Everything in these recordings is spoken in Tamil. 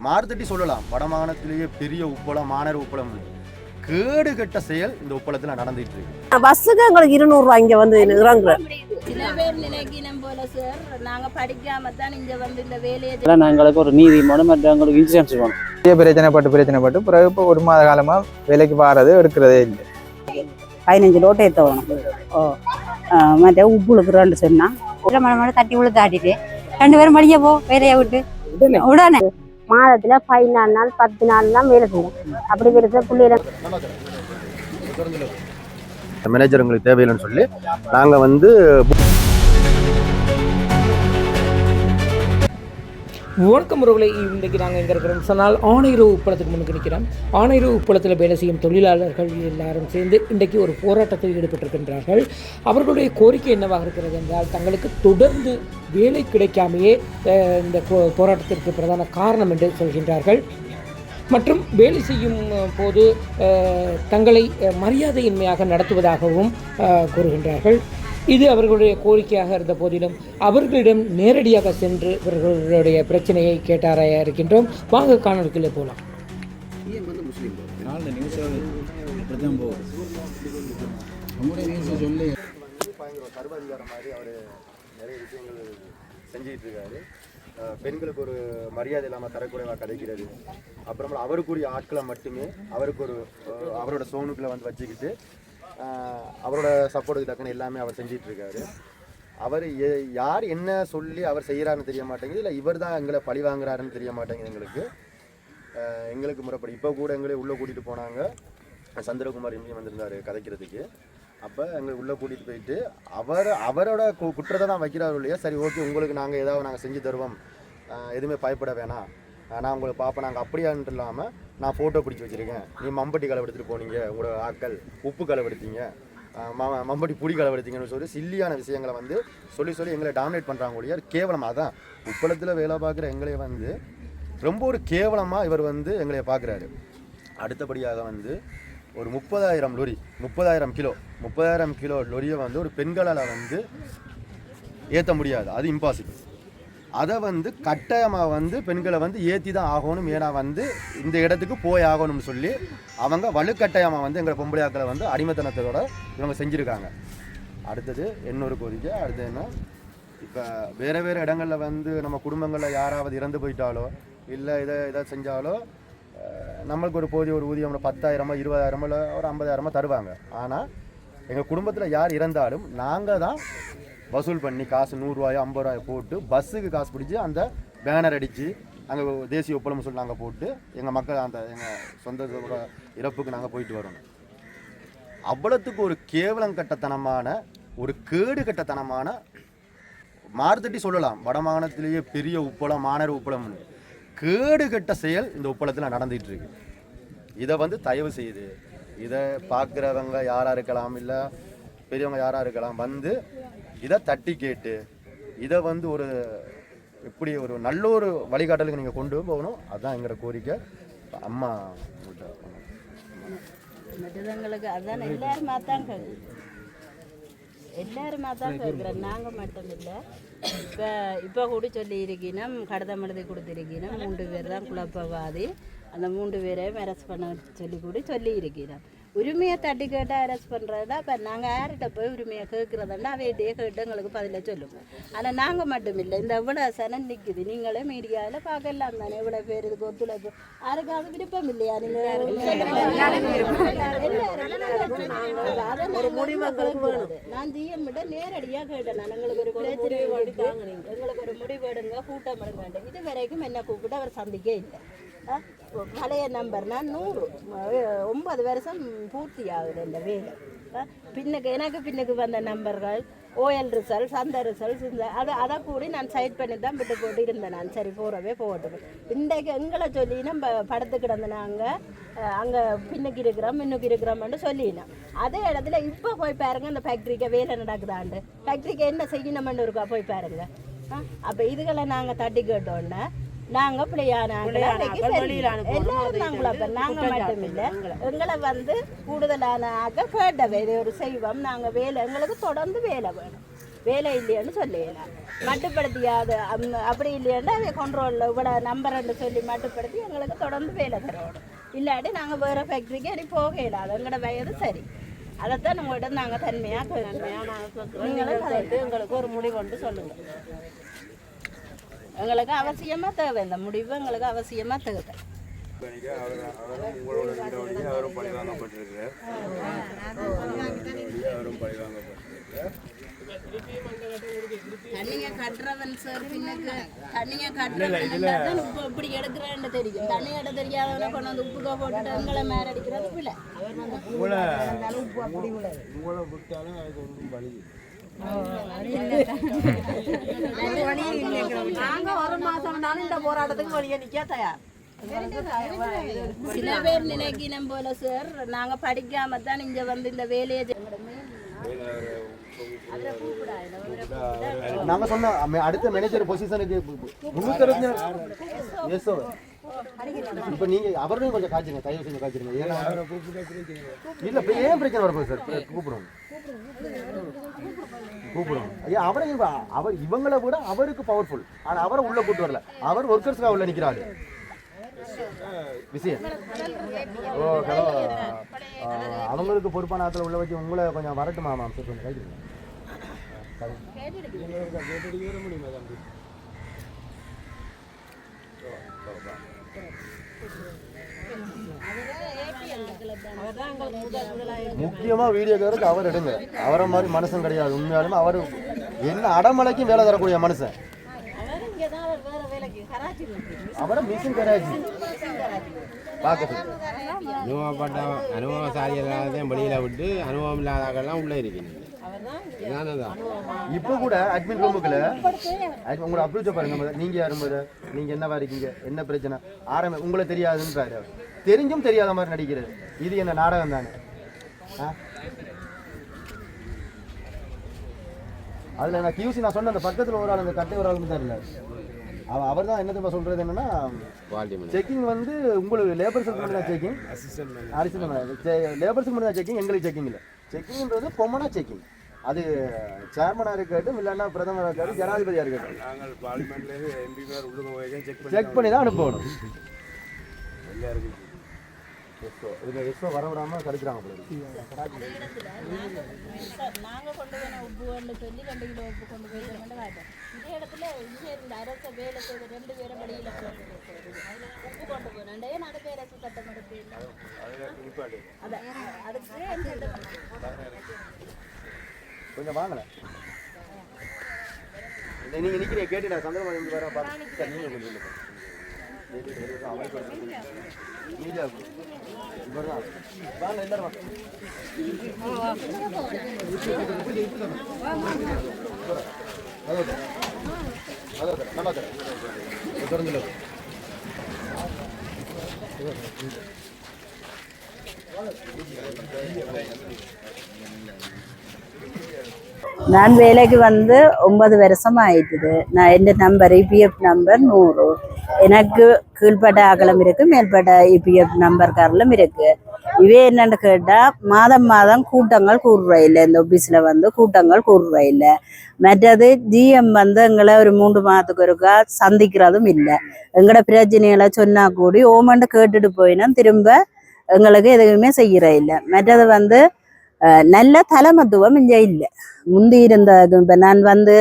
மாறுதட்டி சொல்லலாம். வடமாகாணத்திலேயே பெரிய உப்பளம் மாநகர உப்பளம் கேடு கெட்ட செயல் இந்த உப்பளத்தில் நடந்துட்டு இருக்கு. பஸ்ஸுக்கு எங்களுக்கு இருநூறுவா இங்க வந்து இறங்குறேன் சில பேர் நினைக்கணும் போல சார் நாங்க படிக்காம தான் இங்க வந்து இந்த வேலையை எங்களுக்கு ஒரு நீதி மற்றவங்களுக்கு இன்சூரன்ஸ் வேணும். பெரிய பிரச்சனைப்பட்டு பிரச்சனைப்பட்டு பிறகு இப்போ ஒரு மாத காலமாக வேலைக்கு வாரது எடுக்கிறதே இல்லை. பதினஞ்சு லோட்டை ஏற்ற வேணும் ஓ ஆ, மற்ற உப்புளுக்கு ரெண்டு சொன்னா. மழை மழை தட்டி விழுத்து ஆட்டிட்டு. ரெண்டு பேரும் மடிய போ வேலையை விட்டு. உடனே மாதத்தில் பதினாலு நாள் பத்து நாள் தான் வேலை செய்யும் அப்படி இருக்கிற பிள்ளைகளை மேனேஜர் உங்களுக்கு தேவையில்லைன்னு சொல்லி நாங்கள் வந்து வணக்கம் உறவுகளை இன்றைக்கு நாங்கள் எங்கே இருக்கிறோம்? சொன்னால் ஆணையரவு உப்பளத்துக்கு முன்னுக்கு நிற்கிறோம். ஆணையரவு உப்பளத்தில் வேலை செய்யும் தொழிலாளர்கள் எல்லாரும் சேர்ந்து இன்றைக்கு ஒரு போராட்டத்தில் ஈடுபட்டிருக்கின்றார்கள். அவர்களுடைய கோரிக்கை என்னவாக இருக்கிறது என்றால் தங்களுக்கு தொடர்ந்து வேலை கிடைக்காமையே இந்த போ- போராட்டத்திற்கு பிரதான காரணம் என்று சொல்கின்றார்கள். மற்றும் வேலை செய்யும் போது தங்களை மரியாதையின்மையாக நடத்துவதாகவும் கூறுகின்றார்கள். இது அவர்களுடைய கோரிக்கையாக இருந்த போதிலும் அவர்களிடம் நேரடியாக சென்று இவர்களுடைய பிரச்சனையை கேட்டாராய இருக்கின்றோம். வாங்க காணொலிக்குள்ளே போகலாம். சர்வாதிகாரம் மாதிரி அவர் நிறைய விஷயங்கள் செஞ்சிட்டு இருக்காரு பெண்களுக்கு ஒரு மரியாதை இல்லாமல் தரக்குறைவாக கிடைக்கிறது அப்புறமா அவருக்குரிய ஆட்களை மட்டுமே அவருக்கு ஒரு அவரோட சோனுக்களை வந்து வச்சுக்கிட்டு அவரோட சப்போர்ட்டுக்கு தக்கன எல்லாமே அவர் செஞ்சிட்டு இருக்காரு அவர் எ- யார் என்ன சொல்லி அவர் செய்கிறாருன்னு தெரிய மாட்டேங்குது இல்லை இவர் தான் எங்களை பழி வாங்குறாருன்னு தெரிய மாட்டேங்குது எங்களுக்கு. எங்களுக்கு முறைப்படி. இப்போ கூட எங்களை உள்ளே கூட்டிகிட்டு போனாங்க. சந்திரகுமார் எம்பி வந்திருந்தார் கதைக்கிறதுக்கு. அப்போ எங்களை உள்ளே கூட்டிகிட்டு போயிட்டு அவர் அவரோட கு- குற்றத்தை தான் வைக்கிறாரு இல்லையா சரி ஓகே உங்களுக்கு நாங்கள் ஏதாவது நாங்கள் செஞ்சு தருவோம். எதுவுமே பயப்பட வேணாம். நான் உங்களை பார்ப்பேன். நாங்கள் அப்படியான்ட்டு இல்லாமல் நான் ஃபோட்டோ பிடிச்சி வச்சுருக்கேன். நீ மம்பட்டி களவு எடுத்துகிட்டு போனீங்க. உங்களோட ஆட்கள் உப்பு களவு எடுத்தீங்க ம- மம்பட்டி புடி களவு எடுத்தீங்கன்னு சொல்லி சில்லியான விஷயங்களை வந்து சொல்லி சொல்லி எங்களை டாமினேட் பண்ணுறாங்க ஒழிய கேவலமாக தான் உப்பளத்தில் வேலை பார்க்குற எங்களை வந்து ரொம்ப ஒரு கேவலமாக இவர் வந்து எங்களை பார்க்குறாரு. அடுத்தபடியாக வந்து ஒரு முப்பதாயிரம் லொரி முப்பதாயிரம் கிலோ முப்பதாயிரம் கிலோ லொரியை வந்து ஒரு பெண்களால் வந்து ஏற்ற முடியாது. அது இம்பாசிபிள் அதை வந்து கட்டாயமாக வந்து பெண்களை வந்து ஏற்றி தான் ஆகணும் ஏன்னா வந்து இந்த இடத்துக்கு போய் ஆகணும்னு சொல்லி அவங்க வலுக்கட்டாயமாக வந்து எங்களை பொம்பளையாக்களை வந்து அடிமைத்தனத்தோட இவங்க செஞ்சுருக்காங்க. அடுத்தது இன்னொரு கோரிக்கை அடுத்தது என்ன? இப்போ வேறு வேறு இடங்களில் வந்து நம்ம குடும்பங்களில் யாராவது இறந்து போயிட்டாலோ இல்லை இதை இதை செஞ்சாலோ நம்மளுக்கு ஒரு போதிய ஒரு ஊதியம் ஒரு பத்தாயிரமோ இருபதாயிரமோ இல்லை ஒரு ஐம்பதாயிரமோ தருவாங்க. ஆனால் எங்கள் குடும்பத்தில் யார் இறந்தாலும் நாங்கள் தான் வசூல் பண்ணி காசு நூறுரூவாயோ ஐம்பது ரூபாயோ போட்டு பஸ்ஸுக்கு காசு பிடிச்சி அந்த பேனர் அடித்து அங்கே தேசிய ஒப்பளம் சொல்லி நாங்கள் போட்டு எங்கள் மக்கள் அந்த எங்கள் சொந்த இறப்புக்கு நாங்கள் போயிட்டு வரணும் அவ்வளோத்துக்கு ஒரு கேவலம் கட்டத்தனமான ஒரு கேடு கட்டத்தனமான மாறுதட்டி சொல்லலாம். வடமாகாணத்திலேயே பெரிய உப்பளம் மாநகர உப்பளம்னு. கேடு கட்ட செயல் இந்த உப்பளத்தில் நடந்துகிட்டு இருக்கு இதை வந்து தயவு செய்து இதை பார்க்குறவங்க யாராக இருக்கலாம் இல்லை பெரியவங்க யாராக இருக்கலாம் வந்து இதை தட்டி கேட்டு இதை வந்து ஒரு எப்படி ஒரு நல்ல ஒரு வழிகாட்டலுக்கு நீங்கள் கொண்டு போகணும். அதுதான் எங்களோட கோரிக்கை. அம்மா உங்கள்கிட்ட அதான் எல்லாருமா தான் எல்லாருமா தான் கேட்குறோம் நாங்கள் மட்டும் இல்லை இப்போ இப்போ கூட சொல்லி இருக்கணும் கடிதம் எழுதி கொடுத்துருக்கணும். மூன்று பேர் தான் குழப்பவாதி அந்த மூன்று பேரையும் மேரேஜ் பண்ண சொல்லி கூட சொல்லி இருக்கிறோம் உரிமையை தட்டி கேட்டு அரெஸ்ட் பண்ணுறதா இப்போ நாங்கள் யார்கிட்ட போய் உரிமையை கேட்குறதுன்னா அவையிட்டே கேட்டு எங்களுக்கு பதில சொல்லுவோம் ஆனால் நாங்கள் மட்டும் இல்லை இந்த இவ்வளோ சனம் நிற்குது நீங்களே மீடியாவில் பார்க்கலாம் தானே. இவ்வளோ பேர் இதுக்கு ஒத்துழைப்பு. யாருக்காவது விருப்பம் இல்லையா? நீங்கள் நான் ஜிஎம் விட நேரடியாக கேட்டேன். நான் எங்களுக்கு ஒரு. எங்களுக்கு ஒரு முடிவு எடுங்க. கூட்டம் எடுங்க. இது வரைக்கும் என்ன கூப்பிட்டு அவர் சந்திக்க இல்லை. பழைய நம்பர் நான் நூறு ஒன்பது வருஷம் பூர்த்தி ஆகுது இந்த வேலை பின்னுக்கு எனக்கு பின்னுக்கு வந்த நம்பர்கள் ஓஎல் ரிசல்ட்ஸ் அந்த ரிசல்ட்ஸ் இந்த அதை அதை கூடி நான் சைட் பண்ணி தான் விட்டு போட்டு இருந்தேன் நான் சரி போகிறவே போகட்டும் இன்றைக்கு எங்களை சொல்லி நம்ம படுத்து கிடந்த நாங்கள் அங்கே பின்னுக்கு இருக்கிறோம் இன்னுக்கு இருக்கிறோம்னு சொல்லினோம் அதே இடத்துல இப்போ போய் பாருங்க அந்த ஃபேக்ட்ரிக்கு வேலை நடக்குதாண்டு ஃபேக்ட்ரிக்கு என்ன செய்யணும்னு இருக்கா போய் பாருங்க அப்போ இதுகளை நாங்கள் தட்டி கேட்டோன்னே நாங்க நாங்களா நாங்க மட்டும் இல்ல. எங்களை வந்து கூடுதலான ஆக்க கேட்டவை. இது ஒரு செய்வோம் நாங்க வேலை எங்களுக்கு தொடர்ந்து வேலை வேணும். வேலை இல்லையான்னு சொல்லலாம் மட்டுப்படுத்தியாது. அப்படி இல்லையாண்டா அதை கண்ட்ரோலில் இவ்வளோ நம்பர்ன்னு சொல்லி மட்டுப்படுத்தி எங்களுக்கு தொடர்ந்து வேலை தரணும். இல்லாட்டி நாங்கள் வேறு ஃபேக்ட்ரிக்கு அடி போகல அது எங்களோட வயது சரி. அதைத்தான் உங்கள்கிட்ட நாங்கள் தன்மையாக நீங்களும் கதைத்து எங்களுக்கு ஒரு முடிவு கொண்டு சொல்லுங்கள் எங்களுக்கு அவசியமாக தேவை. இந்த முடிவு எங்களுக்கு அவசியமாக தேவை. அவரும் பழி பழி கட்டுறவன் சார் பின்னுக்கு தண்ணிய கட்டுறவன் உப்பு இப்படி எடுக்கிறேன்னு தெரியும். தண்ணி எட தெரியாதவனை கொண்டு வந்து உப்புக்க போட்டுட்டு எங்களை மேல அடிக்கிறது பிள்ளை உங்களை உங்களை விட்டாலும் அதுக்கு ஒன்றும் இல்லை. நாங்க ஒரு மாசம்னாலும் இந்த போராட்டத்துக்கு வெளியே நிக்க தயார். சில பேர் நினைக்கினம் போல சார் நாங்க படிக்காம தான் இங்க வந்து இந்த வேலையை நாங்க சொன்ன அடுத்த மேனேஜர் பொசிஷனுக்கு முன்னூத்தி அறுபத்தி எஸ் இப்ப நீங்க அவரையும் கொஞ்சம் காய்ச்சுங்க தயவு செஞ்சு காய்ச்சிருங்க. ஏன்னா இல்ல இப்ப ஏன் பிரச்சனை வரப்போகுது சார்? கூப்பிடுவோம் கூப்பிடுவோம் ஐயா அவரையும் அவர் இவங்களை விட அவருக்கு பவர்ஃபுல் ஆனா அவரை உள்ள கூட்டு வரல. அவர் ஒர்க்கர்ஸ்க்காக உள்ள நிக்கிறாரு. விஷயம் ஓ ஹலோ அவங்களுக்கு பொறுப்பான ஆத்துல உள்ள வச்சு உங்களை கொஞ்சம் வரட்டுமா மேம் சார் கொஞ்சம் கைட்டு முக்கியமாக வீடியோக்காரருக்கு அவர் எடுங்க. அவரை மாதிரி மனுஷன் கிடையாது. உண்மையாலுமே அவர் என்ன அடமலைக்கும் வேலை தரக்கூடிய மனுஷன். அவரை மிஷின் கிடையாது பார்க்கறது அனுபவப்பட்ட அனுபவசாலி எல்லாத்தையும் வெளியில் விட்டு அனுபவம் இல்லாதவர்கள்லாம் உள்ளே இருக்கீங்க. இப்போ கூட அட்மின் ரூமுக்குள்ள உங்களோட அப்ரோச்ச பாருங்க. நீங்க யாரு முதல்ல? நீங்க என்னவா இருக்கீங்க? என்ன பிரச்சனை? ஆரம்பி உங்களை தெரியாதுன்றாரு. தெரிஞ்சும் தெரியாத மாதிரி நடிக்கிறது. இது என்ன நாடகம் தானே? ஆ? அதுல நான் கியூசி நான் சொன்ன அந்த பக்கத்துல ஒரு ஆள் அந்த கட்டை ஒரு ஆள் தான் அவ அவர் தான் என்ன தெரியுமா சொல்றது என்னன்னா செக்கிங் வந்து உங்களுக்கு லேபர்ஸுக்கு மட்டும் தான் செக்கிங் அரிசன் லேபர்ஸுக்கு மட்டும் தான் செக்கிங் எங்களுக்கு செக்கிங் இல்லை. செக்கிங்ன்றது பொம்மனா செக்கிங் அது சேர்மனாக இருக்கட்டும் இல்லைன்னா பிரதமராக இருக்கட்டும் ஜனாதிபதியாக இருக்கட்டும். நாங்கள் பார்லிமெண்ட்லேருந்து எம்பிமார் உள்ள போய் செக் செக் பண்ணி தான் அனுப்பணும். எஸ்ஓ இதில் எஸ்ஓ வர விடாமல் தடுக்கிறாங்க போல இருக்கு. நாங்க கொண்டு போன உப்பு கொண்டு சொல்லி ரெண்டு கிலோ உப்பு கொண்டு போய் இதே இடத்துல இங்க இருந்த அரச வேலை செய்த ரெண்டு பேரும் வெளியில உப்பு கொண்டு போனேன் அடுத்த அரசு சட்டம் அதுக்கு கொஞ்சம் வாங்கல. இல்லை நீங்கள் நிற்கிறீங்க கேட்டு நான் சந்திரபாபு எப்படி வர பார்த்து சார் நீங்கள் கொஞ்சம் இல்லைப்பா. நேத்து ஒரு வருஷம் நான் வேலைக்கு வந்து ஒன்பது வருஷம் ஆயிட்டுது நான் என் நம்பர் இபிஎஃப் நம்பர் நூறு. எனக்கு கீழ்பட்ட அகலம் இருக்கு மேல்பட்ட இபிஎஃப் நம்பர் காரலும் இருக்கு. இவே என்னன்னு கேட்டால் மாதம் மாதம் கூட்டங்கள் கூடுற இந்த ஆஃபீஸில் வந்து கூட்டங்கள் கூடுற மற்றது ஜிஎம் வந்து எங்களை ஒரு மூன்று மாதத்துக்கு ஒருக்கா சந்திக்கிறதும் இல்லை. எங்களோட பிரச்சனைகளை சொன்னா கூடி ஓமண்டு கேட்டுட்டு போயினா திரும்ப எங்களுக்கு எதுவுமே செய்கிற இல்லை. மற்றது வந்து நல்ல தலைமத்துவம் இங்கே இல்லை. முந்தி இருந்த இப்போ நான் வந்து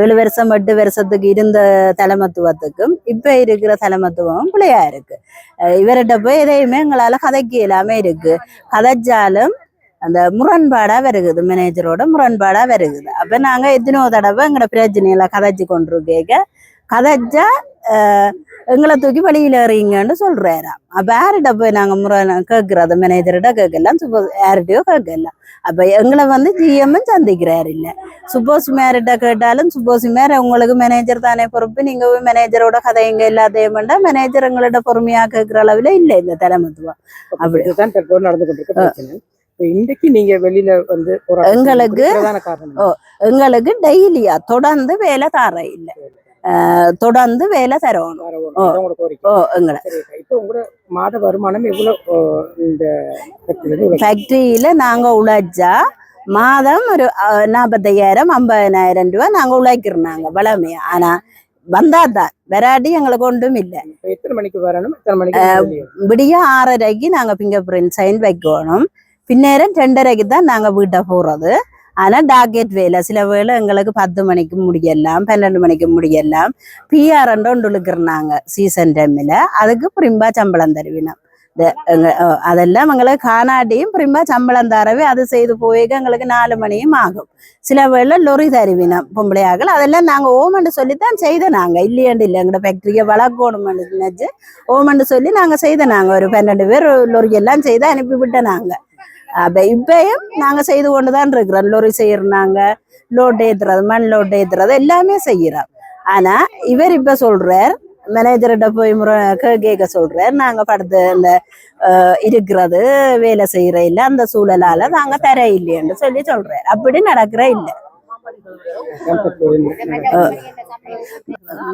ஏழு வருஷம் எட்டு வருஷத்துக்கு இருந்த தலைமத்துவத்துக்கும் இப்போ இருக்கிற தலைமத்துவம் பிள்ளையா இருக்கு. இவர்கிட்ட போய் எதையுமே எங்களால் கதைக்க இல்லாம இருக்கு. கதைச்சாலும் அந்த முரண்பாடாக வருகுது மேனேஜரோட முரண்பாடாக வருகுது. அப்போ நாங்கள் எத்தனையோ தடவை எங்களோட பிரச்சனைகளை கதைச்சு கொண்டிருக்கேக்க கதைச்சா எங்களை தூக்கி வெளியில எறிங்கன்னு சொல்றாராம் அப்ப யார்கிட்ட போய் நாங்க முறை கேட்கறது மேனேஜர்கிட்ட கேட்கலாம் சப்போஸ் யார்கிட்டயோ கேட்கலாம் அப்ப எங்களை வந்து ஜிஎம்மும் சந்திக்கிறாரு இல்ல. சுப்போஸ் மேரிட்ட கேட்டாலும் சுப்போஸ் மேர உங்களுக்கு மேனேஜர் தானே பொறுப்பு. நீங்க போய் மேனேஜரோட கதைங்க எல்லாத்தையும் வேண்டாம் மேனேஜர் எங்கள்ட்ட பொறுமையா கேட்கிற அளவுல இல்ல இந்த தலைமத்துவம். அப்படி. இதுதான் தற்போது நடந்து கொண்டிருக்க இன்றைக்கு நீங்க வெளியில வந்து எங்களுக்கு-. எங்களுக்கு டெய்லியா தொடர்ந்து வேலை தர இல்ல. தொடர்ந்து வேலை தரணும். ஓ. உங்களோட மாத வருமானம் எவ்வளவு ஓ, இந்த ஃபேக்டரியில நாங்க உழைச்சா மாதம் ஒரு நாற்பத்தையாயிரம் ஐம்பதனாயிரம் ரூபா நாங்க உழைக்கிறோம் வளமையா. ஆனா வந்தாதான் வராட்டி எங்களுக்கு ஒன்றும் இல்லை. எத்தனை மணிக்கு வரணும்? எத்தனை மணிக்கு? விடிய ஆறரைக்கு நாங்க ஃபிங்கர் பிரிண்ட் சைன் வைக்கணும். பின்னேரம் ரெண்டரைக்கு தான் நாங்க வீட்டை போறது ஆனா டாக்கெட் வேலை சில வேலை எங்களுக்கு பத்து மணிக்கு முடியலாம் பன்னெண்டு மணிக்கு முடியலாம். பிஆர் ஒன்று இருக்கிறாங்க சீசன் டைமில் அதுக்கு பிரிம்பா சம்பளம் தருவினோம். அதெல்லாம் எங்களுக்கு காணாட்டியும் பிரிம்பா சம்பளம் தரவே அது செய்து போய்க்க எங்களுக்கு நாலு மணியும் ஆகும். சில வேளை லொறி தருவினோம் பொம்பளையாக்கள். அதெல்லாம் நாங்கள் ஓமண்டு சொல்லித்தான் செய்த நாங்கள் இல்லையாண்டு இல்லை. எங்களோட ஃபேக்ட்ரியை வளர்க்கணும்னு நினச்சி ஓமண்டு சொல்லி நாங்கள் செய்த நாங்கள் ஒரு பன்னெண்டு பேர் லொறியெல்லாம் செய்து அனுப்பி விட்ட நாங்கள் அப்போ இப்பயும் நாங்கள் செய்து கொண்டு தான் இருக்கிறோம். லொரி செய்யறாங்க லோட் ஏற்றுறது மண் லோட் ஏற்றுறது எல்லாமே செய்கிறோம் ஆனால் இவர் இப்போ சொல்கிறார் மேனேஜர்கிட்ட போய் முறை கே- கேட்க சொல்கிறார் நாங்கள் படுத்து இந்த இருக்கிறது வேலை செய்கிற இல்லை அந்த சூழலால் நாங்கள் தர இல்லைன்னு சொல்லி சொல்கிறார் அப்படி நடக்கிற இல்லை.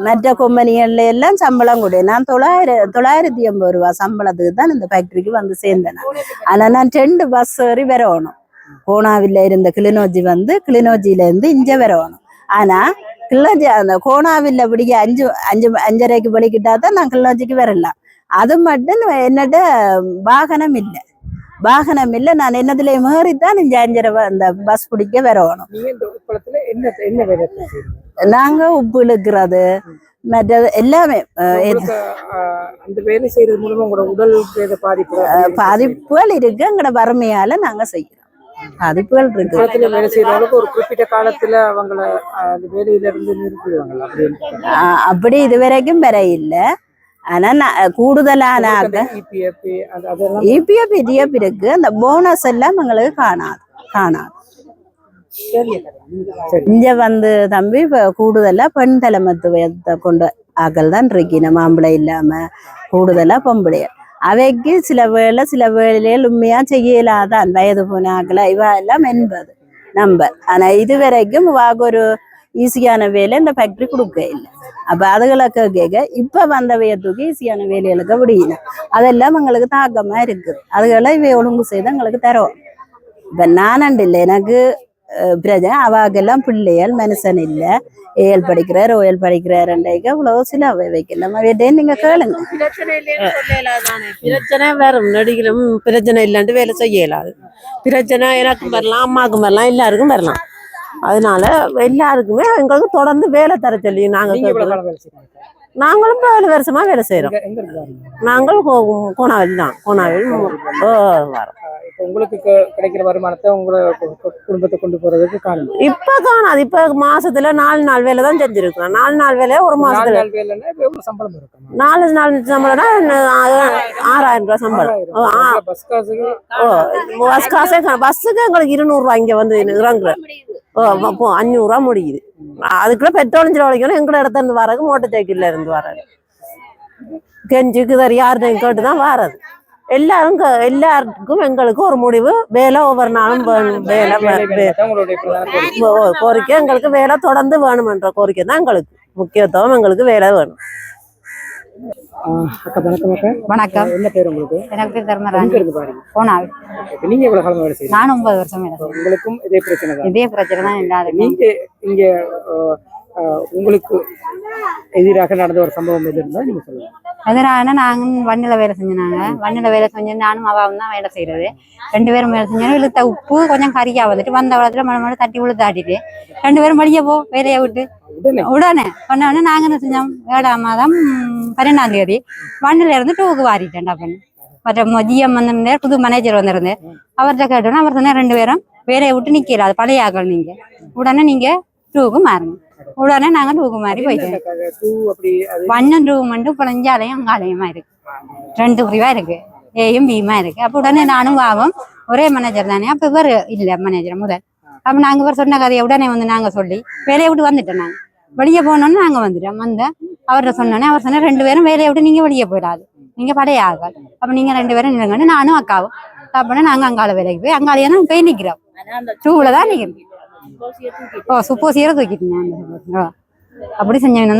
மற்ற கம்பெனிகள்ல எல்லாம் சம்பளம் கொடு நான் தொள்ளாயிரம் தொள்ளாயிரத்தி எண்பது ரூபா சம்பளத்துக்கு தான் இந்த ஃபேக்டரிக்கு வந்து சேர்ந்தேன் நான். ஆனா நான் ரெண்டு பஸ் ஏறி வரணும் கோணாவில் இருந்த கிளிநொச்சி வந்து கிளிநொச்சியில இருந்து இங்க வரணும் ஆனா கிளிநொச்சி அந்த கோணாவில் பிடிக்க அஞ்சு அஞ்சு அஞ்சரைக்கு படிக்கிட்டா தான் நான் கிளிநொச்சிக்கு வரலாம் அது மட்டும் என்னட்ட வாகனம் இல்லை வாகனம் இல்லை நான் என்னதுல மேறித்தான் இங்க அஞ்சரை இந்த பஸ் பிடிக்க வரணும். நீங்க இந்த உப்பு இழுக்கிறது மற்றது எல்லாமே அந்த வேலை செய்யறது மூலமா உங்களோட ஏதோ பாதிப்பு பாதிப்புகள் இருக்கு எங்கட வறுமையால நாங்க செய்யறோம். பாதிப்புகள் இருக்கு. வேலை செய்யறவங்களுக்கு ஒரு குறிப்பிட்ட காலத்துல அவங்கள அந்த வேலையில இருந்து அஹ், அப்படி இதுவரைக்கும் வர இல்ல. ஆனா கூடுதலான இபிஎஃப் இடிஎஃப் இருக்கு அந்த போனஸ் எல்லாம் எங்களுக்கு காணாது காணாது. இங்க வந்து தம்பி இப்ப கூடுதலா பெண் தலைமத்துவத்தை கொண்ட ஆக்கள் தான் இருக்கணும் மாம்பிள்ளை இல்லாம. கூடுதலா பொம்பளை அவைக்கு சில வேளை சில வேளையில் உண்மையா செய்யலாதான். வயது போன ஆக்களை இவ எல்லாம் என்பது நம்ப. ஆனா இது வரைக்கும் ஒரு ஈஸியான வேலை இந்த ஃபேக்டரி கொடுக்க இல்லை அப்ப அதுகளை கேட்க இப்ப வந்தவைய தூக்கி ஈஸியான வேலைகளுக்கு விடியணும் அதெல்லாம் எங்களுக்கு தாக்கமா இருக்குது அதுகளை இவை ஒழுங்கு செய்து எங்களுக்கு தரும் இப்ப நானண்டு இல்லை எனக்கு அஹ், பிரஜை அவாக்கெல்லாம் பிள்ளைகள் மனுஷன் இல்லை ஏஎல் படிக்கிறார் ஓஎல் படிக்கிறாருண்டைக்கு அவ்வளவு சில அவை வைக்கலாம் அவையிட்டே நீங்க கேளுங்க பிரச்சனை இல்லைன்னு சொல்லலாதானே பிரச்சனை வரும் நடிகளும் பிரச்சனை இல்லைன்ட்டு வேலை செய்யலாது பிரச்சனை எனக்கும் வரலாம் அம்மாவுக்கும் வரலாம் எல்லாருக்கும் வரலாம் அதனால எல்லாருக்குமே எங்களுக்கு தொடர்ந்து வேலை தர சொல்லி நாங்க நீங்க இவ்வளவு கேட்கிறோம். காலம் வேலை செய்றீங்க. நாங்களும் ஏழு வருஷமா வேலை செய்யறோம்? நாங்கள் கோணாவில் தான். கோணாவில் வரோம். உங்களுக்கு கிடைக்கிற வருமானத்தை உங்களோட குடும்பத்தை கொண்டு போறதுக்கு காரணம். இப்ப காணாது. இப்ப மாசத்துல நாலு நாள் வேலை தான் செஞ்சிருக்கோம் நாலு நாள் வேலையை ஒரு மாசத்துல. சம்பளம் இருக்கும் நாலு நாள் சம்பளம்னா ஆறாயிரம் ரூபாய் சம்பளம். பஸ் பஸ் காசே பஸ்ஸுக்கு எங்களுக்கு இருநூறுவா இங்க வந்து இறங்குற ஓ அப்போ- அப்போ அஞ்சூறுரூவா முடியுது. அதுக்குள்ள பெட்ரோல் செலவழிக்கணும் எங்களோட இடத்துல இருந்து வர்றது மோட்டர் சைக்கிள்ல இருந்து வர்றது. கெஞ்சுக்கு தரி யார்கிட்டையும் கேட்டு தான் வர்றது. எல்லாரும் க- எல்லாருக்கும் எங்களுக்கு ஒரு முடிவு. வேலை ஒவ்வொரு நாளும் வேணும் வேலை கோரிக்கை. எங்களுக்கு வேலை தொடர்ந்து வேணுமென்ற கோரிக்கை தான் எங்களுக்கு. முக்கியத்துவம் எங்களுக்கு வேலை வேணும். அக்கா வணக்கம் அக்கா. வணக்கம். என்ன பேர் உங்களுக்கு? எனக்கு எங்க தர்மராணி. இருந்து பாருங்க இப்ப நீங்க எவ்வளவு காலம் வேலை செய்யறீங்க நான் ஒன்பது வருஷம் வேலை. உங்களுக்கும் இதே பிரச்சனை தான். இதே பிரச்சனை தான் எல்லாருக்கும் நீங்க இங்க உங்களுக்கு எதிராக நடந்த ஒரு சம்பவம் எது இருந்தா நீங்க சொல்லுங்க. எதிரான நாங்கள் வண்ணில வேலை செஞ்சாங்க வண்ணில வேலை செஞ்சு நானும் அவாவும் தான் வேலை செய்யறது ரெண்டு பேரும் வேலை செஞ்சோம் இழுத்த உப்பு கொஞ்சம் கறியா வந்துட்டு வந்த வளத்துல மழை மழை தட்டி விழுத்து ஆட்டிட்டு ரெண்டு பேரும் மடிய போ வேலையை விட்டு. உடனே? உடனே. உடனே நாங்க என்ன செஞ்சோம்? ஏழாம் மாதம் பன்னெண்டாம் தேதி வண்டில இருந்து டூக்கு வாரிட்டேன்டா பண்ணி மற்ற ஜிஎம் வந்திருந்தார் புது மேனேஜர் வந்திருந்தார் அவர்கிட்ட கேட்டோன்னா அவர் சொன்னார் ரெண்டு பேரும் வேலையை விட்டு நிக்கல அது பழைய ஆக்கள் நீங்க. உடனே நீங்க டூக்கு மாறுங்க. உடனே நாங்க டூக்கு மாறி போயிட்டோம். வண்ணம் டூ மட்டும் புலஞ்சாலையும் அங்காலையுமா இருக்கு. ரெண்டு பிரிவா இருக்கு. ஏயும் பியுமா இருக்கு. அப்ப உடனே நானும் வாவும் ஒரே மேனேஜர் தானே. அப்ப இவர் இல்ல மேனேஜர் முதல். அப்ப நாங்க இவர் சொன்ன கதையை உடனே வந்து நாங்க சொல்லி வேலையை விட்டு வந்துட்டோம் நாங்க. வெளியே போனோம்னு நாங்க வந்துட்டோம். வந்த அவர்கிட்ட சொன்னோன்னே அவர் சொன்ன ரெண்டு பேரும் வேலையை விட்டு நீங்க வெளியே போயிடாது. நீங்க படைய ஆகாது அப்ப நீங்க ரெண்டு பேரும் நில்லுங்கன்னு நானும் அக்காவும். அப்படின்னா நாங்க அங்கால வேலைக்கு போய் அங்காலையே தான் போய் நிக்கிறோம். டூவில் தான் நிக்கிறோம். ஓ சுப்போசியரை தூக்கிட்டீங்க. அப்படி செஞ்சவங்க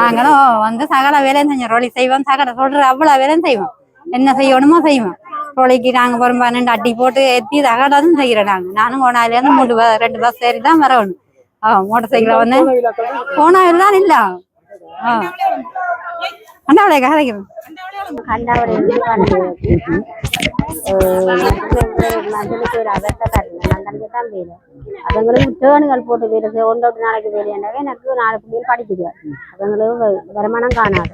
நாங்களும் வந்து சகல வேலையும் செஞ்சோம். ரோலி செய்வோம் சகல சொல்ற அவ்வளவு வேலையும் செய்வோம். என்ன செய்யணுமோ செய்வோம். ரோலிக்கு நாங்க வரும் அட்டி போட்டு எத்தி தகடாதும் செய்கிறோம் நாங்க. நானும் கோனாயிலேருந்து மூணு ரெண்டு பஸ் ஏறி தான் வரணும். ஆ மோட்டர் சைக்கிள் வந்து. கோனாயில் தான் இல்ல. ஆ. அண்டாவளே கதைக்கிறேன் கண்டாவரை மஞ்சளுக்கு ஒரு அவசரம் நந்தனுக்கு தான் வேலை அதுங்களுக்கு டேர்னுகள் போட்டு வேலை ஒன்றொரு நாளைக்கு வேலையாண்டாவே எனக்கு நாலு பிள்ளைகள் படிக்குது. அதுங்களுக்கு வருமானம் காணாது.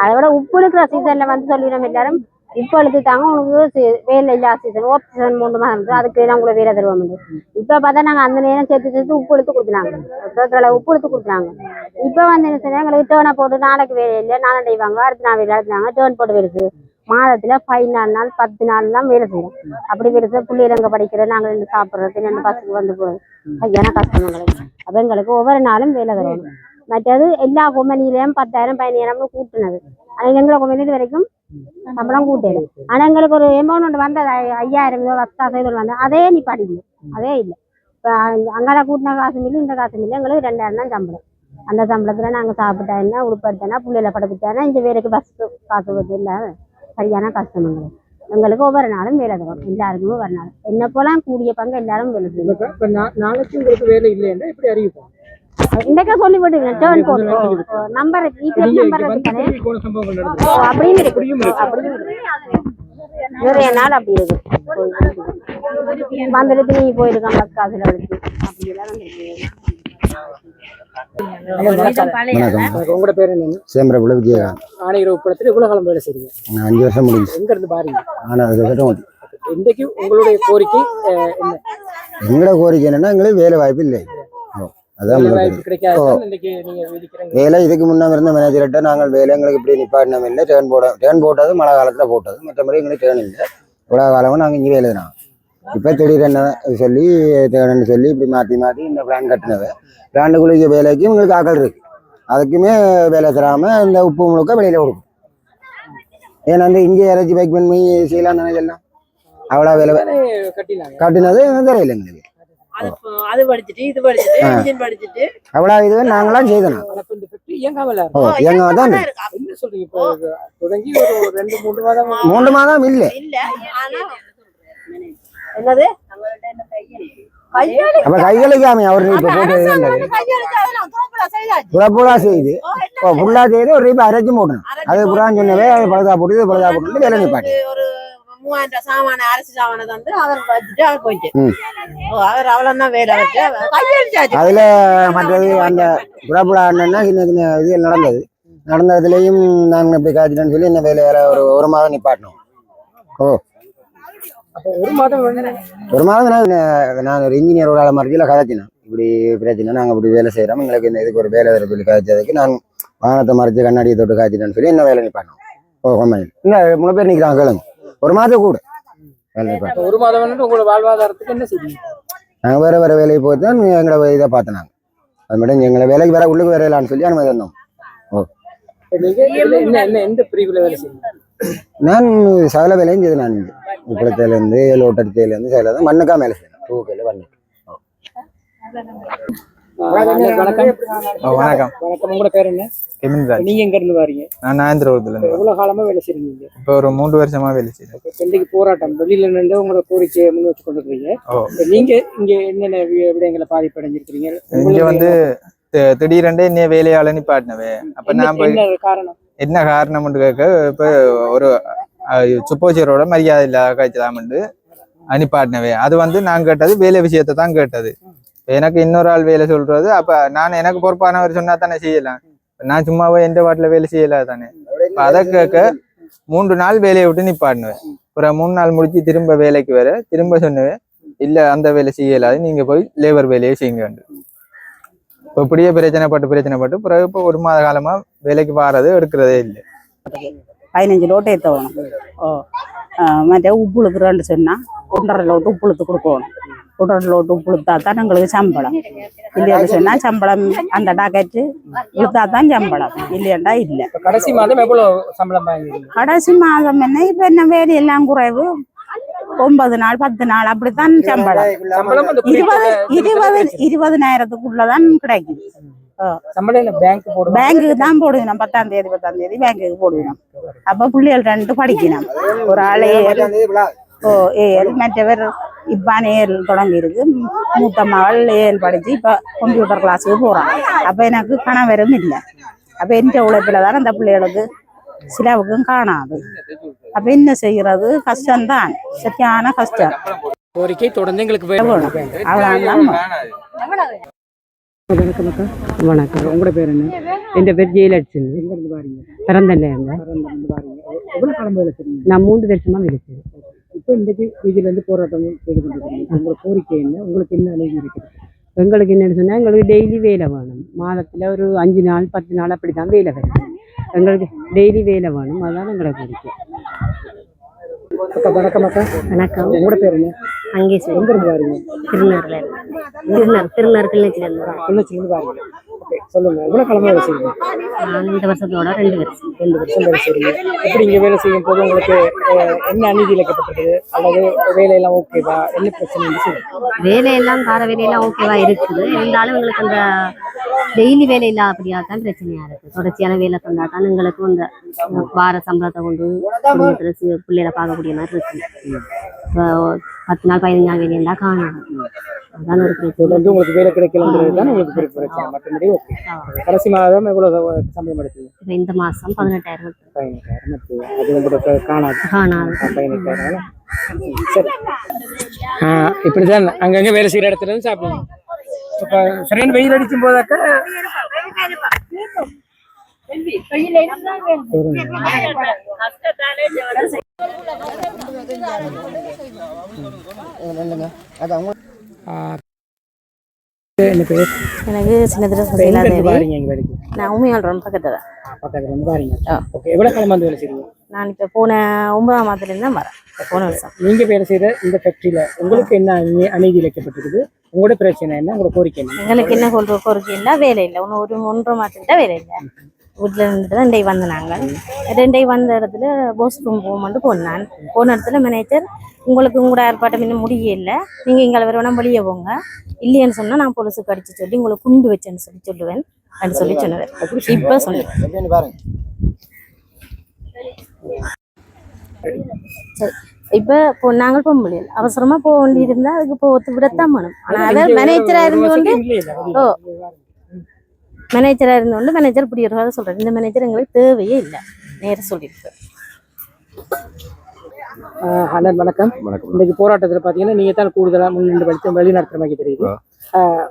அதை விட உப்பு இருக்கிற சீசன்ல வந்து சொல்லிடும் எல்லாரும் உப்பு எடுத்துட்டாங்க உங்களுக்கு வேலை இல்லாத சீசன் ஓப் சீசன் மூணு மாதம் இருக்குது அதுக்கு நான் கூட வேலை தருவோம் இப்போ பார்த்தா நாங்கள் அந்த நேரம் சேர்த்து சேர்த்து உப்பு எடுத்து கொடுத்துனாங்க உப்பு எடுத்து கொடுத்துனாங்க இப்போ வந்து என்ன செய்யறாங்க? எங்களுக்கு டேர்னை போட்டு நாளைக்கு வேலை இல்லை நாளை செய்வாங்க அடுத்த நாள் வேலை அடுத்தாங்க டேர்ன் போட்டு வேலை மாதத்தில் மாதத்துல பதினாலு நாள் பத்து நாள்லாம் வேலை செய்வோம் அப்படி வேலை செய்ய பிள்ளைங்க படிக்கிறோம் நாங்கள் ரெண்டு சாப்பிட்றது ரெண்டு பசங்க வந்து போகுது ஐயான கஷ்டம் எங்களுக்கு. அப்போ எங்களுக்கு ஒவ்வொரு நாளும் வேலை தருவாங்க மற்றது எல்லா கம்பெனிலையும் பத்தாயிரம் பதினாயிரம்னு கூட்டினது. ஆனால் எங்களை கம்பெனியில் வரைக்கும் சம்பளம் கூட்டல ஆனால் எங்களுக்கு ஒரு எமௌண்ட் வந்தது. ஐயாயிரம் ரூபா பத்தாயிரம் ரூபா வந்தது. அதே நீ படிக்கல அதே இல்லை. இப்போ அங்கே கூட்டின காசு மில்லு இந்த காசு மில்லு. எங்களுக்கு ரெண்டாயிரம் தான் சம்பளம். அந்த சம்பளத்தில் நாங்கள் சாப்பிட்டா என்ன உடுப்படுத்தனா பிள்ளைகளை படுத்துட்டானா இந்த வேலைக்கு பஸ் காசு இல்லை. சரியான கஷ்டம் எங்களுக்கு. எங்களுக்கு ஒவ்வொரு நாளும் வேலை தரும். எல்லாருக்குமே ஒவ்வொரு நாள். என்ன போலாம் கூடிய பங்கு எல்லாரும் வேலை செய்யும். நாளைக்கு உங்களுக்கு வேலை இல்லைன்னா இப்படி அறிவிப்போம் இன்றைக்கே சொல்லி விட்டுருங்க டேர்ன் போட்டு நம்பர் ஜிபிஎஸ் நம்பர் அப்படின்னு இருக்கு. நிறைய நாள் அப்படி இருக்கு. வந்துட்டு நீ போயிருக்கான் பஸ் காசுல வச்சு. அப்படி வணக்கம். உங்களோட பேர் என்ன சேம்பரப்புல விஜயகாந்த் ஆணையர் உப்பளத்தில் இவ்வளவு காலம் வேலை செய்றீங்க. அஞ்சு வருஷம் முடிஞ்சு பாருங்க. ஆனால் அது கட்டம் இன்றைக்கு உங்களுடைய கோரிக்கை என்ன? எங்களோட கோரிக்கை என்னன்னா எங்களுக்கு வேலை வாய்ப்பு இல்லை. அதான் வேலை இதுக்கு முன்ன இருந்த மேனேஜர்கிட்ட நாங்கள் வேலை எங்களுக்கு இப்படி நிப்பாட்டினோம் இல்லை டேர்ன் போட டேர்ன் போட்டது மழை காலத்தில் போட்டது மற்றபடி எங்களுக்கு டேர்ன் இல்லை. இவ்வளோ காலமும் நாங்கள் இங்கே வேலை தான். இப்போ திடீர் என்ன சொல்லி டேர்ன்னு சொல்லி இப்படி மாற்றி மாற்றி இந்த பிளான் கட்டினது. பிளானுக்குள்ள வேலைக்கு உங்களுக்கு ஆக்கள் இருக்கு. அதுக்குமே வேலை தராமல் இந்த உப்பு முழுக்க வெளியில் கொடுக்கும். ஏன்னா வந்து இங்கே யாராச்சும் பைக் பண்ணி செய்யலாம் தானே எல்லாம் அவ்வளோ வேலை கட்டினது தெரியல எங்களுக்கு. அது படிச்சுட்டு இது படிச்சுட்டு ஆ. இன்ஜின் படிச்சுட்டு. அவ்வளோ இதுவே நாங்களாம் செய்தோம் தான் மூன்று மாதம்? இல்லை. இல்ல என்னது? கையாளி அப்ப கைகளுக்காம அவர் இப்ப. புறப்புலா செய்து. புல்லா செய்து ஒரு இப்ப அரைச்சு போடணும். அது புறான்னு சொன்னவே பழுதா போட்டு பழுதா போட்டு வேலை நிப்பாட்டி. ஒரு மூவாயிரம் சாமான அரிசி சாமான தந்து அவர் வச்சுட்டு அவர் போயிட்டு. அவர் அவ்வளவுதான் வேலை வச்சு கையெழுத்தாச்சு அதுல மற்றது அந்த புறப்புலா அண்ணன்னா சின்ன சின்ன இது நடந்தது. நடந்ததுலயும் நாங்க இப்படி காய்ச்சிட்டோம்னு சொல்லி என்ன வேலையால ஒரு ஒரு மாதம் நிப்பாட்டணும். ஓ. அப்போ ஒரு மாதம் ஒரு மாதம் நான் ஒரு இன்ஜினியர் ஒரு ஆள் மறைச்சியில் கதைச்சினேன். இப்படி பிரச்சனை நாங்கள் இப்படி வேலை செய்கிறோம் எங்களுக்கு இந்த இதுக்கு ஒரு வேலை தர சொல்லி கதைச்சதுக்கு நான் வாகனத்தை மறைச்சு கண்ணாடியை தொட்டு காய்ச்சிட்டேன்னு சொல்லி என்ன வேலை நிப்பாட்டணும். ஓ கம்பெனியில் இல்லை மூணு பேர் நிற்கிறாங்க கேளுங்க. ஒரு மாதம் கூட. வேலை ஒரு மாதம் வந்து உங்களோட வாழ்வாதாரத்துக்கு என்ன செய்வீங்க? நாங்கள் வேறு வேறு வேலைக்கு போய் தான் எங்களை இதை பார்த்தோம் நாங்கள் அது மட்டும் எங்களை வேலைக்கு வேற உள்ளுக்கு வேலையிலான்னு சொல்லி அனுமதி தந்தோம். வேலை செய்வீங்க? நான் சகல வேலையும் செய்து நான் உப்பளத்திலேருந்து லோட்டடிச்சதுலேருந்து சகல தான் மண்ணுக்கா மேலே செய்யணும் தூக்கில் பண்ணு வணக்கம். வணக்கம். வணக்கம். உங்களோட பேர் என்ன? நீங்க எங்க இருந்து வரீங்க? நான் நாயந்திரபுரத்துல இருந்து. எவ்வளவு காலமா வேலை செய்றீங்க? இப்போ ஒரு மூன்று வருஷமா வேலை செய்யறேன் போராட்டம் வெளியில நின்று உங்களோட கோரிக்கையை முன் வச்சு கொண்டு இருக்கீங்க நீங்க இங்க என்னென்ன விடயங்களை பாதிப்பு இங்க வந்து திடீரெண்டே இன்னைய வேலையாள நிப்பாட்டினவே. அப்ப என்ன- நான் என்ன காரணம்? என்ன காரணம்னு கேட்க இப்ப ஒரு சுப்போச்சரோட மரியாதை இல்லாத காய்ச்சலாமண்டு அனுப்பாட்டினவே அது வந்து நான் கேட்டது வேலை விஷயத்தை தான் கேட்டது. எனக்கு இன்னொரு ஆள் வேலை சொல்றது அப்ப நான் எனக்கு பொறுப்பானவர் சொன்னா தானே செய்யலாம். நான் சும்மாவே எந்த வாட்டில வேலை செய்யல தானே. அதை கேட்க மூன்று நாள் வேலையை விட்டு நிப்பாட்டினுவேன் அப்புறம் மூணு நாள் முடிச்சு திரும்ப வேலைக்கு வர திரும்ப சொன்னுவேன் இல்ல அந்த வேலை செய்யலாது நீங்க போய் லேபர் வேலையை செய்யுங்க இப்போ இப்படியே பிரச்சனைப்பட்டு பிரச்சனைப்பட்டு பிறகு இப்போ ஒரு மாத காலமா வேலைக்கு வாரது எடுக்கிறதே இல்லை. பதினஞ்சு லோட்டு ஏற்றணும் ஓ மற்ற உப்பு சொன்னால் ஒன்றரை லோட்டு உப்புழுத்து கொடுக்கணும். ஒன்றரை லோட்டு உப்பு இழுத்தா தான் எங்களுக்கு சம்பளம். இல்லைன்னு சொன்னால் சம்பளம் அந்த டாக்கெட்டு இழுத்தா தான் சம்பளம். இல்லையாண்டா இல்லை. கடைசி மாதம் எவ்வளவு சம்பளம் கடைசி மாதம் என்ன? இப்போ என்ன வேலையெல்லாம் குறைவு? ஒன்பது நாள் பத்து நாள் அப்படித்தான் சம்பளம். இருபது இருபது இருபதனாயிரத்துக்குள்ளதான் கிடைக்கும் ஆ. சம்பளம் இல்ல பேங்க் போடுவோம்? பேங்குக்கு தான் போடுவேன் பத்தாம் தேதி பத்தாம் தேதி பேங்குக்கு போடுவேன் அப்ப பிள்ளைகள் ரெண்டு படிக்கணும். ஒரு ஆள் ஓ ஏஎல் மற்றவர் இப்பான் ஏஎல் தொடங்கி இருக்கு மூத்த மகள் ஏஎல் படிச்சு இப்ப கம்ப்யூட்டர் கிளாஸுக்கு போறான். அப்ப எனக்கு கணவரும் இல்லை. அப்ப எந்த உழைப்புல தான் அந்த பிள்ளைகளுக்கு சிலவுக்கும் காணாது. அப்ப என்ன செய்யறது? கஷ்டம்தான். சரியான கஷ்டம். கோரிக்கை தொடர்ந்து எங்களுக்கு வேணும். அவ்வளவுதான். வணக்கம் அக்கா வணக்கம். உங்களோட பேர் என்ன? என் பேர் ஜெயலட்சுமி. பிறந்தல்ல நான் மூன்று வருஷமா விழிச்சேன் இப்போ இன்றைக்கு இதுல இருந்து போராட்டம் செய்து கொண்டிருக்கீங்க உங்களோட கோரிக்கை என்ன? உங்களுக்கு என்ன அணுகி இருக்குது? எங்களுக்கு என்னன்னு சொன்னா எங்களுக்கு டெய்லி வேலை வேணும். மாதத்துல ஒரு அஞ்சு நாள் பத்து நாள் அப்படி தான் வேலை வரும் எங்களுக்கு டெய்லி வேலை வேணும். அதான் எங்களோட கோரிக்கை. அக்கா வணக்கம் அக்கா. வணக்கம். உங்களோட பேர் என்ன? அங்கே எங்க இருந்து பாருங்க இருந்து கிளிநொச்சியிலிருந்து பாருங்க ஓகே சொல்லுங்க. எவ்வளவு காலமா வேலை செய்யுங்க நான் இந்த வருஷத்தோட ரெண்டு வருஷம் ரெண்டு வருஷம் வேலை செய்றீங்க. எப்படி இங்க வேலை செய்யும் போது உங்களுக்கு என்ன அநீதி இழைக்கப்பட்டிருக்குது அல்லது வேலையெல்லாம் ஓகேவா என்ன பிரச்சனை சொல்லுங்க. வேலையெல்லாம் கார வேலையெல்லாம் ஓகேவா இருக்குது. இருந்தாலும் எங்களுக்கு அந்த டெய்லி வேலை இல்லாதபடியாக தான் பிரச்சனையா இருக்கு. தொடர்ச்சியான வேலை தந்தா தான் எங்களுக்கு அந்த வார சம்பளத்தை கொண்டு குடும்பத்துல பிள்ளைகளை பார்க்கக்கூடிய மாதிரி இருக்கு. பத்து நாள் பதினஞ்சு நாள் வேலையா காணும் அதான் ஒரு பிரச்சனை தொடர்ந்து உங்களுக்கு வேலை கிடைக்கலன்றது தான் உங்களுக்கு பெரிய பிரச்சனை மற்றபடி ஓகே கடைசி மாதம் எவ்வளவு சம்பளம் எடுத்தீங்க இந்த மாசம் பதினெட்டாயிரம் பதினெட்டாயிரம் அது உங்களுக்கு காணாது காணாது பதினெட்டாயிரம் சரி இப்படிதான் அங்கங்க வேலை செய்யற இடத்துல இருந்து சாப்பிடுவோம் இப்போ சரியான வெயில் அடிக்கும் போதாக்க பேர் எனக்கு எங்க வேலைக்கு நான் பக்கத்தில். பக்கத்துல இருந்து பாருங்க. ஓகே வந்து வேலை நான் இப்போ போன ஒன்பதாம் மாதத்துலேருந்து தான் வரேன் போன வருஷம். நீங்க வேலை இந்த ஃபேக்டரியில உங்களுக்கு என்ன அநீ- அநீதி இழைக்கப்பட்டிருக்குது? உங்களோட பிரச்சனை என்ன? உங்களோட கோரிக்கை என்ன? எங்களுக்கு என்ன கோரிக்கை இல்லை வேலை இல்லை. ஒன்று ஒரு ஒன்றரை மாதத்துக்கிட்ட வேலை இல்லை. வீட்டில் இருந்துட்டு தான் டே வந்த நாங்கள் ரெண்டே வந்த இடத்துல போஸ் ரூம் போகும்போது போனான். போன இடத்துல மேனேஜர் உங்களுக்கு உங்களோட ஏற்பாட்டம் இன்னும் முடியல. நீங்கள் எங்களை வர வேணா வெளியே போங்க. இல்லைன்னு சொன்னால் நான் பொலிசுக்கு அடிச்சு சொல்லி உங்களை குண்டு வச்சேன்னு சொல்லி சொல்லுவேன். அப்படின்னு சொல்லி சொன்னவர். இப்போ சொன்னேன் இப்போ இப்போ நாங்கள் போக முடியல. அவசரமா போக வேண்டியிருந்தா அதுக்கு போக விடத்தான் வேணும். ஆனால் அவர் மேனேஜரா இருந்து கொண்டு ஓ மேனேஜரா இருந்து கொண்டு மேனேஜர் இப்படி ஒரு வேலை சொல்றாரு இந்த மேனேஜர் எங்களுக்கு தேவையே இல்லை. நேர சொல்லிட்டு ஆஹ் அண்ணன் வணக்கம். வணக்கம். இன்னைக்கு போராட்டத்துல பாத்தீங்கன்னா நீங்க தான் கூடுதலா முன்னின்று வலித்து வழி நடத்துற மாதிரி தெரியுது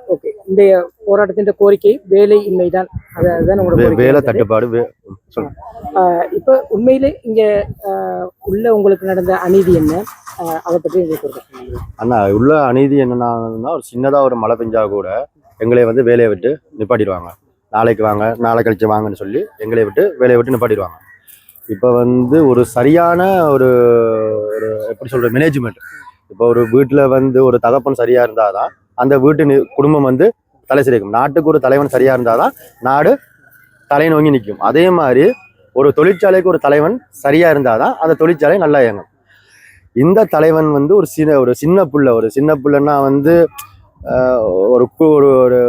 ஓகே இந்த போராட்டத்தின் கோரிக்கை வேலை இன்மைதான் அது- அதுதான் உங்களோட வேலை. தட்டுப்பாடு இப்ப உண்மையிலே இங்க ஆஹ் உள்ள உங்களுக்கு நடந்த அநீதி என்ன? அதை பற்றி. அண்ணா உள்ள அநீதி என்னன்னா ஒரு சின்னதா ஒரு மழை பெஞ்சா கூட எங்களை வந்து வேலையை விட்டு நிப்பாட்டிடுவாங்க. நாளைக்கு வாங்க நாளை கழிச்சு வாங்கன்னு சொல்லி எங்களை விட்டு வேலையை விட்டு நிப்பாட்டிடுவாங்க. இப்போ வந்து ஒரு சரியான ஒரு ஒரு எப்படி சொல்கிற மேனேஜ்மெண்ட் இப்போ ஒரு வீட்டில் வந்து ஒரு தகப்பன் சரியாக இருந்தால் தான் அந்த வீட்டு நி- குடும்பம் வந்து தலை சிரிக்கும் நாட்டுக்கு ஒரு தலைவன் சரியாக இருந்தால் தான் நாடு தலை நோங்கி நிற்கும். அதே மாதிரி ஒரு தொழிற்சாலைக்கு ஒரு தலைவன் சரியாக இருந்தால் தான் அந்த தொழிற்சாலை நல்லா இயங்கும். இந்த தலைவன் வந்து ஒரு சின்ன ஒரு சின்ன புள்ள. ஒரு சின்ன புள்ளன்னா வந்து ஒரு ஒரு ஒரு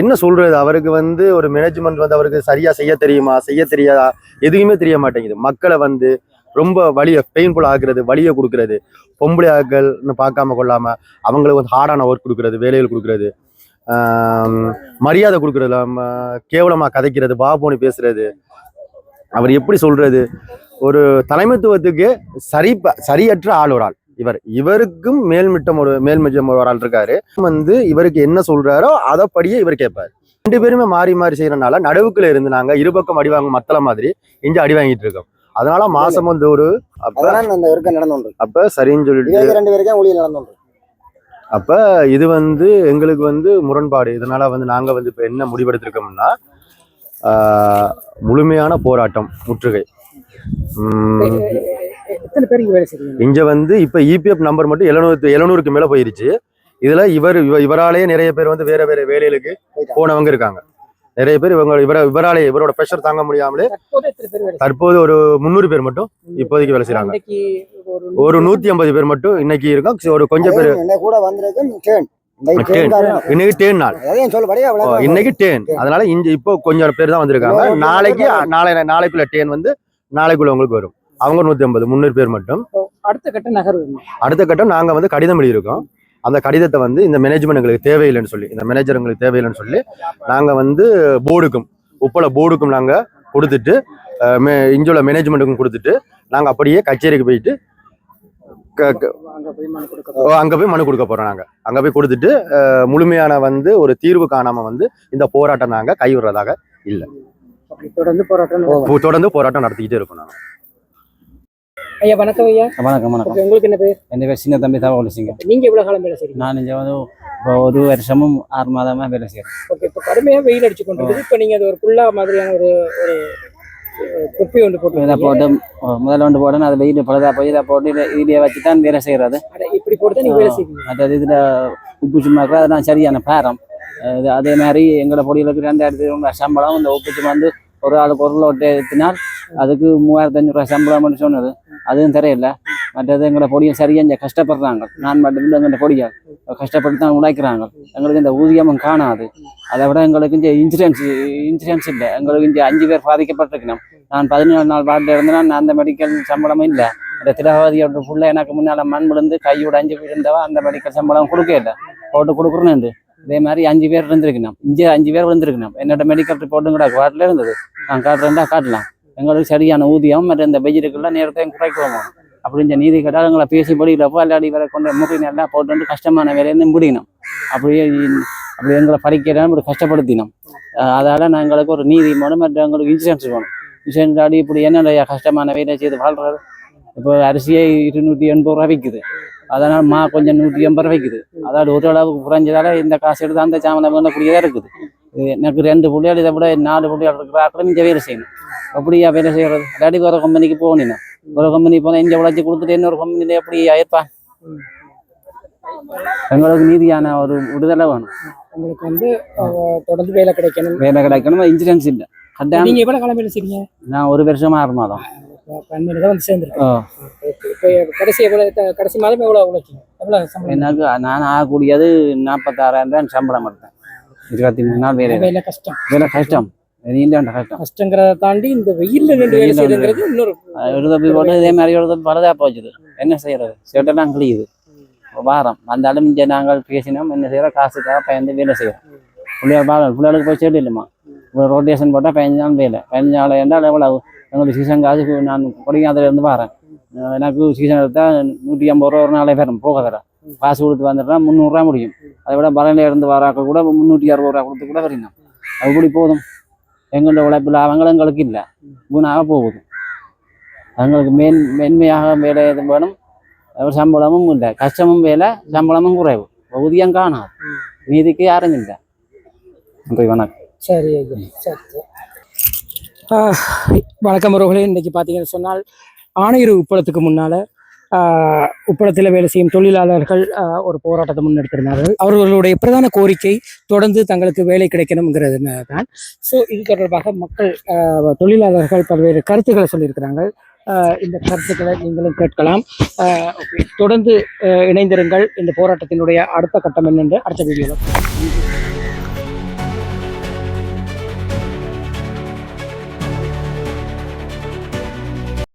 என்ன சொல்றது? அவருக்கு வந்து ஒரு மேனேஜ்மெண்ட் வந்து அவருக்கு சரியா செய்ய தெரியுமா? செய்ய தெரியாதா? எதுவுமே தெரிய மாட்டேங்குது. மக்களை வந்து ரொம்ப வழியை பெயின்ஃபுல் ஆக்குறது வலியை கொடுக்கறது. பொம்பளை ஆட்கள்னு பார்க்காம கொள்ளாம அவங்களுக்கு வந்து ஹார்டான ஒர்க் கொடுக்கறது வேலைகள் கொடுக்கறது. மரியாதை கொடுக்கறது கேவலமா கதைக்கிறது பாபோனி பேசுறது. அவர் எப்படி சொல்றது? ஒரு தலைமைத்துவத்துக்கு சரி சரியற்ற ஆள் ஒரு ஆள். இவர் இவருக்கும் மேல்மிட்டம் ஒரு மேல்மிட்டம் ஒரு ஆள் இருக்காரு. வந்து இவருக்கு என்ன சொல்றாரோ அதைப்படியே இவர் கேட்பாரு. ரெண்டு பேருமே மாறி மாறி செய்யறதுனால நடுவுக்குள்ள இருந்து நாங்க இருபக்கம் அடி வாங்க மத்தள மாதிரி இங்க அடி வாங்கிட்டு இருக்கோம். அதனால மாசம் வந்து ஒரு அப்ப சரின்னு சொல்லிட்டு ரெண்டு பேருக்கும் ஊழியர் நடந்து அப்ப இது வந்து எங்களுக்கு வந்து முரண்பாடு. இதனால வந்து நாங்க வந்து இப்ப என்ன முடிவெடுத்திருக்கோம்னா முழுமையான போராட்டம் முற்றுகை. எத்தனை பேர் இங்க வேலை செய்றீங்க? இங்க வந்து இப்ப இபிஎஃப் நம்பர் மட்டும் எழுநூறு எழுநூறுக்கு மேல போயிருச்சு. இதுல இவர் இவ- இவராலேயே நிறைய பேர் வந்து வேற வேற வேலைகளுக்கு போனவங்க இருக்காங்க. நிறைய பேர் இவங்க இவர இவராலே இவரோட ப்ரெஷர் தாங்க முடியாமலே தற்போது ஒரு முந்நூறு பேர் மட்டும் இப்போதைக்கு வேலை இன்னைக்கு ஒரு நூத்தி ஐம்பது பேர் மட்டும் இன்னைக்கு இருக்கோம். ஒரு கொஞ்சம் பேர் கூட. இன்னைக்கு டேன் நாள். இன்னைக்கு டேன் அதனால இங்க இப்போ கொஞ்சம் பேர் தான் வந்திருக்காங்க. நாளைக்கு நாளை நாளைக்குள்ள டேன் வந்து நாளைக்குள்ள உங்களுக்கு வரும். அவங்க நூத்தி ஐம்பது முந்நூறு பேர் மட்டும். அடுத்த கட்ட நகர்வு? அடுத்த கட்டம் நாங்க வந்து கடிதம் எழுதியிருக்கோம். அந்த கடிதத்தை வந்து இந்த மேனேஜ்மெண்ட் எங்களுக்கு தேவையில்லைன்னு சொல்லி இந்த மேனேஜர் எங்களுக்கு தேவையில்லைன்னு சொல்லி நாங்க வந்து போர்டுக்கும் உப்பள போர்டுக்கும் நாங்க கொடுத்துட்டு மே- இங்க உள்ள மேனேஜ்மெண்ட்டுக்கும் கொடுத்துட்டு நாங்க அப்படியே கச்சேரிக்கு போயிட்டு அங்க போய் மனு கொடுக்க ஓ, அங்க போய் மனு கொடுக்க போறோம் நாங்க. அங்க போய் கொடுத்துட்டு முழுமையான வந்து ஒரு தீர்வு காணாம வந்து இந்த போராட்டம் நாங்க கைவிடுறதாக அப்படி தொடர்ந்து போராட்டம் தொடர்ந்து போராட்டம் நடத்திக்கிட்டே இருக்கோம் நாங்க. ஐயா வணக்கம் ஐயா. வணக்கம் வணக்கம். உங்களுக்கு என்ன பேர்? என் பேர் சின்ன தம்பி தகவல் சிங்க. நீங்க எவ்வளவு காலம் வேலை செய்றீங்க? நான் இங்கே வந்து இப்போ ஒரு வருஷமும் ஆறு மாதமாக வேலை செய்கிறேன் ஓகே இப்போ கடுமையா வெயில் அடிச்சு கொண்டு இப்போ நீங்க அது ஒரு குள்ளா மாதிரியான ஒரு ஒரு தொப்பி ஒன்று போட்டு போட்டு முதல்ல ஒன்று போட்டேன் அது வெயில் பழுதா போய் இதை போட்டு இதை இதிலே வச்சு தான் வேலை செய்கிறது இப்படி போட்டு தான் நீங்க வேலை செய்வீங்க. மற்றது இதில் உப்பு சும்மா இருக்கிறது அதெல்லாம் சரியான பேரம். இது அதே மாதிரி எங்களோட பொடிகளுக்கு ரெண்டாயிரத்தி ஐநூறு சம்பளம் இந்த உப்பு சும்மா வந்து ஒரு ஆளுக்கு ஒரு லோட்டு ஏற்றினால் அதுக்கு மூவாயிரத்தி அஞ்சூறுரூவா சம்பளம்னு சொன்னது. அதுவும் தெரியல. மற்றது எங்களை பொடியும் சரியாக இங்கே கஷ்டப்படுறாங்க. நான் மட்டும் இல்லை எங்களோட கஷ்டப்பட்டு தான் உழைக்கிறாங்க எங்களுக்கு இந்த ஊதியமும் காணாது. அதை விட எங்களுக்கு இங்கே இன்சூரன்ஸ் இன்சூரன்ஸ் இல்லை. எங்களுக்கு இங்கே அஞ்சு பேர் பாதிக்கப்பட்டிருக்கணும். நான் பதினேழு நாள் வார்டில் இருந்தேன்னா நான் அந்த மெடிக்கல் சம்பளமும் இல்லை. இந்த திரவாதியோட புள்ள எனக்கு முன்னால் மண் விழுந்து கையோட அஞ்சு விழுந்தவா அந்த மெடிக்கல் சம்பளம் கொடுக்க இல்லை. போட்டு கொடுக்குறேன்னு இதே மாதிரி அஞ்சு பேர் இருந்திருக்கணும். இங்கே அஞ்சு பேர் இருந்திருக்கணும் என்னோட மெடிக்கல் ரிப்போர்ட்டும் கூட வார்டில் இருந்தது. நான் காட்டுறேன்டா காட்டலாம். எங்களுக்கு சரியான ஊதியம் மற்ற இந்த வெஜிடக்கெல்லாம் நேரத்தையும் குறைக்குவோம் அப்படின்ற நீதி கேட்டால் எங்களை பேசி படிக்கிறப்போ விளையாடி வர கொண்டு முகை நல்லா போட்டு வந்து கஷ்டமான வேலையை முடியணும். அப்படியே அப்படி எங்களை படிக்கிறேன் இப்படி கஷ்டப்படுத்தினோம். அதால் அதால நான் எங்களுக்கு ஒரு நீதி வேணும் மற்ற எங்களுக்கு இன்சூரன்ஸ் வேணும். இன்சூரன்ஸ் ஆடி இப்படி என்னென்ன கஷ்டமான வேலை செய்து வாழ்றது இப்போ அரிசியே இருநூற்றி எண்பது ரூபா விற்குது அதனால் மா கொஞ்சம் நூற்றி எண்பது ரூபா விற்குது அதாவது ஒரு அளவுக்கு குறைஞ்சதால இந்த காசு எடுத்து அந்த சாமந்தம் பண்ணக்கூடியதாக இருக்குது. எனக்கு ரெண்டு பிள்ளைகள் இதை விட நாலு பிள்ளைகள் இருக்கிற ஆக்களும் இங்கே வேலை செய்யணும். அப்படியா வேலை செய்யறது? இல்லாட்டி வேறு கம்பெனிக்கு போகணும் ஒரு கம்பெனி போனால் இங்கே உழைச்சி கொடுத்துட்டு இன்னொரு கம்பெனியில் எப்படி இருப்பான் எங்களுக்கு நீதியான ஒரு விடுதலை வேணும். உங்களுக்கு வந்து தொடர்ந்து வேலை கிடைக்கணும். வேலை கிடைக்கணும்? இன்சூரன்ஸ் இல்லை. கட்டாயம் நீங்க எவ்வளவு காலம் வேலை செய்றீங்க? நான் ஒரு வருஷமா ஆறு மாதம். பன்னெண்டு தான் வந்து சேர்ந்துருக்கு ஓ இப்போ கடைசி எவ்வளவு த- கடைசி மாதம் உழைச்சிங்க சம்பளம்? எனக்கு நான் ஆகக்கூடியது நாற்பத்தாறாயிரம் சம்பளம் எடுத்தேன் இருபத்தி மூணு நாள் வேலை வேலை கஷ்டம். வேலை கஷ்டம். கஷ்டங்கிறத தாண்டி இந்த இன்னொரு எழுதப்பி போட்டு இதே மாதிரி எழுதப்பி போச்சுது. என்ன செய்யறது? சேட்டெல்லாம் கிழியுது. வாரம். வந்தாலும் இங்கே நாங்கள் பேசினோம். என்ன செய்யறோம்? காசுக்காக பயந்து வேலை செய்யறோம். பிள்ளைகள் பா பிள்ளைகளுக்கு போய் சேட்டு இல்லைம்மா. ரொட்டேஷன் போட்டால் பதினஞ்சு நாள் வேலை. பதினஞ்சு நாள் என்றால் எவ்வளவு? எங்களுக்கு சீசன் காசு நான் கொடியாந்தில இருந்து வரேன் எனக்கு சீசன் எடுத்தால் நூற்றி ஐம்பது ரூபா ஒரு நாளே வரும் போக தர காசு கொடுத்து வந்துட்டா முந்நூறுரூவா முடியும் அதை விட பரணில இருந்து வராக்கள் கூட முந்நூற்றி அறுபது ரூபா கொடுத்து கூட வரணும் அது கூடி போதும் எங்களோட உழைப்பில் அவங்களும் எங்களுக்கு இல்லை வீணாக போகுது அவங்களுக்கு மேன் மென்மையாக வேலை எதுவும் வேணும் ஒரு சம்பளமும் இல்லை கஷ்டமும் வேலை சம்பளமும் குறைவு ஊதியம் காணாது மீதிக்கு யாரும் இல்லை நன்றி வணக்கம் சரி சரி வணக்கம் உறவுகளே இன்றைக்கி பார்த்தீங்கன்னு சொன்னால் ஆணையர் உப்பளத்துக்கு முன்னால் உப்பளத்தில் வேலை செய்யும் தொழிலாளர்கள் ஒரு போராட்டத்தை முன்னெடுத்திருந்தார்கள். அவர்களுடைய பிரதான கோரிக்கை தொடர்ந்து தங்களுக்கு வேலை கிடைக்கணுங்கிறது தான் ஸோ இது தொடர்பாக மக்கள் தொழிலாளர்கள் பல்வேறு கருத்துக்களை சொல்லியிருக்கிறாங்க. இந்த கருத்துக்களை நீங்களும் கேட்கலாம். தொடர்ந்து இணைந்திருங்கள். இந்த போராட்டத்தினுடைய அடுத்த கட்டம் என்னென்று அடுத்த வீடியோவில்